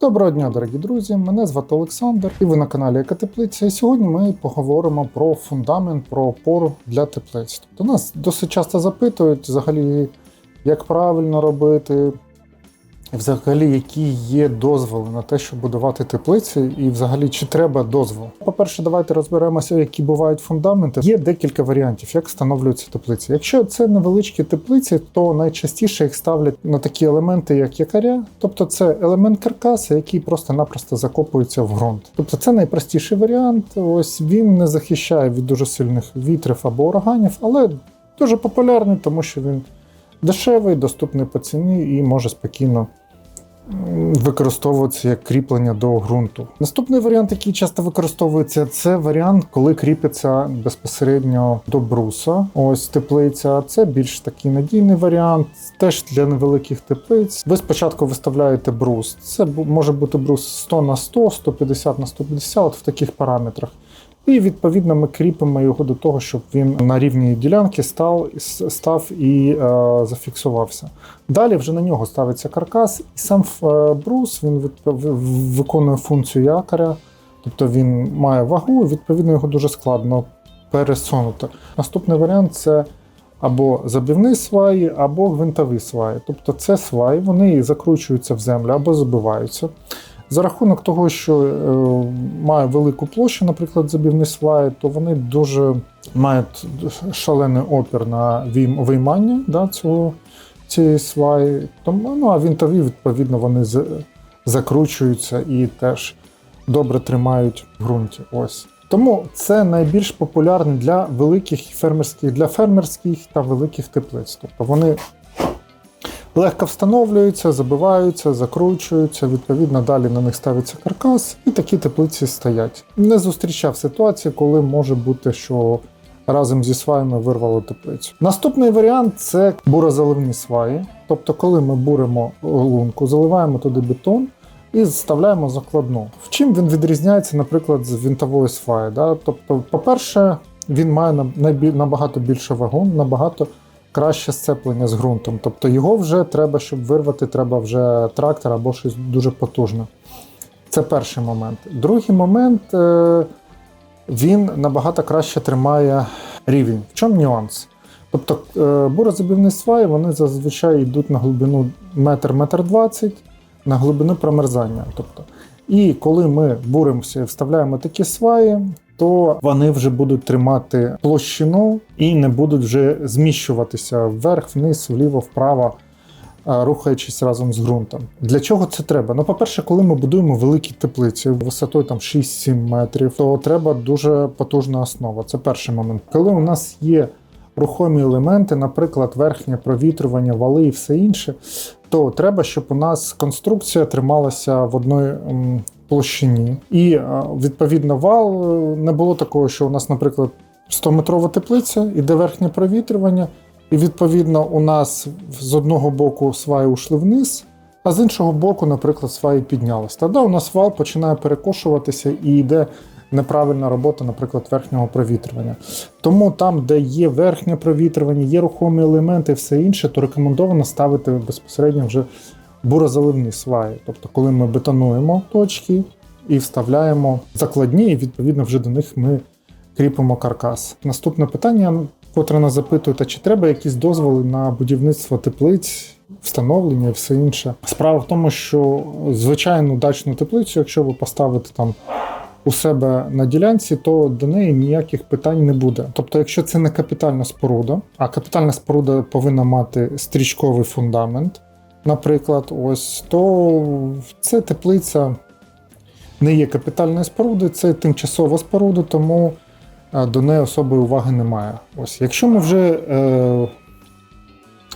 Доброго дня, дорогі друзі! Мене звати Олександр, і ви на каналі Екотеплиця. Сьогодні ми поговоримо про фундамент, про опору для теплиць. До нас досить часто запитують, взагалі, як правильно робити, взагалі, які є дозволи на те, щоб будувати теплиці, і взагалі чи треба дозвол. По-перше, давайте розберемося, які бувають фундаменти. Є декілька варіантів, як встановлюються теплиці. Якщо це невеличкі теплиці, то найчастіше їх ставлять на такі елементи, як якоря, тобто це елемент каркаса, який просто-напросто закопується в ґрунт. Тобто це найпростіший варіант. Ось він не захищає від дуже сильних вітрів або ураганів, але дуже популярний, тому що він дешевий, доступний по ціні і може спокійно використовуватися як кріплення до ґрунту. Наступний варіант, який часто використовується, це варіант, коли кріпиться безпосередньо до бруса. Ось теплиця. Це більш такий надійний варіант, теж для невеликих теплиць. Ви спочатку виставляєте брус. Це може бути брус 100 на 100, 150 на 150, от в таких параметрах. І відповідно ми кріпимо його до того, щоб він на рівні ділянки став, став і е, зафіксувався. Далі вже на нього ставиться каркас, і сам е, брус він виконує функцію якоря, тобто він має вагу, і відповідно його дуже складно пересунути. Наступний варіант це або забивні сваї, або гвинтові сваї. Тобто це сваї, вони закручуються в землю або забиваються. За рахунок того, що е, має велику площу, наприклад, забівні сваї, то вони дуже мають шалений опір на вийм- виймання да, цього, цієї сваї. Тому, ну, а вінтові, відповідно, вони з- закручуються і теж добре тримають в ґрунті. Ось. Тому це найбільш популярне для великих фермерських, для фермерських та великих теплиць. Тобто вони легко встановлюються, забиваються, закручуються. Відповідно, далі на них ставиться каркас, і такі теплиці стоять. Не зустрічав ситуації, коли може бути, що разом зі сваями вирвало теплицю. Наступний варіант це бурозаливні сваї. Тобто, коли ми буримо лунку, заливаємо туди бетон. І вставляємо закладну. В чим він відрізняється, наприклад, з вінтової сваї? Да? Тобто, по-перше, він має набагато більше вагон, набагато краще сцеплення з ґрунтом. Тобто його вже треба, щоб вирвати, треба вже трактор або щось дуже потужне. Це перший момент. Другий момент е, він набагато краще тримає рівень. В чому нюанс? Тобто е, бурозабівні сваї вони зазвичай йдуть на глибину метр, метр двадцять, на глибину промерзання. Тобто, і коли ми буримося і вставляємо такі сваї, то вони вже будуть тримати площину і не будуть вже зміщуватися вверх, вниз, вліво, вправо, рухаючись разом з ґрунтом. Для чого це треба? Ну, по-перше, коли ми будуємо великі теплиці висотою там 6-7 метрів, то треба дуже потужна основа. Це перший момент. Коли у нас є рухомі елементи, наприклад, верхнє провітрювання, вали і все інше, то треба, щоб у нас конструкція трималася в одній м, площині. І е, відповідно вал е, не було такого, що у нас, наприклад, 100-метрова теплиця, іде верхнє провітрювання, і відповідно у нас з одного боку сваї ушли вниз. А з іншого боку, наприклад, сваї піднялись. Тоді у нас вал починає перекошуватися і йде неправильна робота, наприклад, верхнього провітрювання. Тому там, де є верхнє провітрювання, є рухомі елементи і все інше, то рекомендовано ставити безпосередньо вже бурозаливні сваї. Тобто, коли ми бетонуємо точки і вставляємо закладні, і відповідно вже до них ми кріпимо каркас. Наступне питання, котре нас запитують, чи треба якісь дозволи на будівництво теплиць, встановлення і все інше. Справа в тому, що звичайну дачну теплицю, якщо ви поставите там у себе на ділянці, то до неї ніяких питань не буде. Тобто, якщо це не капітальна споруда, а капітальна споруда повинна мати стрічковий фундамент, наприклад, ось, то це теплиця не є капітальною спорудою, це тимчасова споруда, тому е, до неї особої уваги немає. Ось, якщо ми вже е,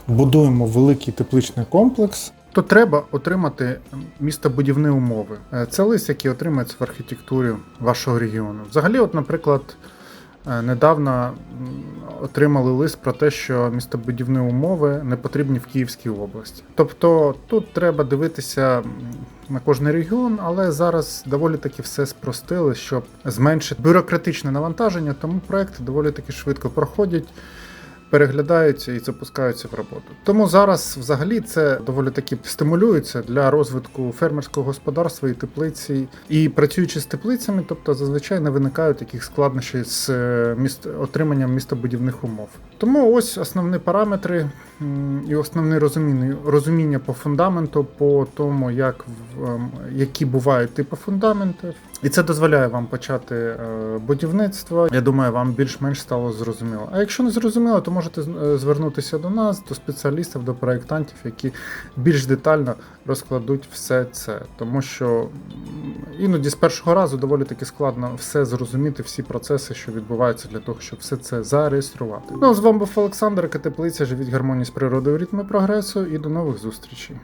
будуємо великий тепличний комплекс, то треба отримати містобудівні умови. Е, Це лист, який отримається в архітектурі вашого регіону. Взагалі, от, наприклад, недавно отримали лист про те, що містобудівні умови не потрібні в Київській області. Тобто тут треба дивитися на кожний регіон, але зараз доволі таки все спростили, щоб зменшити бюрократичне навантаження, тому проекти доволі таки швидко проходять. Переглядаються і запускаються в роботу. Тому зараз взагалі це доволі таки стимулюється для розвитку фермерського господарства і теплиці. І працюючи з теплицями, тобто зазвичай не виникають таких складнощів з е, міст... отриманням містобудівних умов. Тому ось основні параметри і основне розуміння, розуміння по фундаменту, по тому, як в- ем, які бувають типи фундаментів. І це дозволяє вам почати е, будівництво. Я думаю, вам більш-менш стало зрозуміло. А якщо не зрозуміло, то можете е, звернутися до нас, до спеціалістів, до проєктантів, які більш детально розкладуть все це. Тому що іноді з першого разу доволі таки складно все зрозуміти, всі процеси, що відбуваються для того, щоб все це зареєструвати. Ну, з вами був Олександр, Катеплиця, живіть гармонії з природою в ритмі прогресу і до нових зустрічей.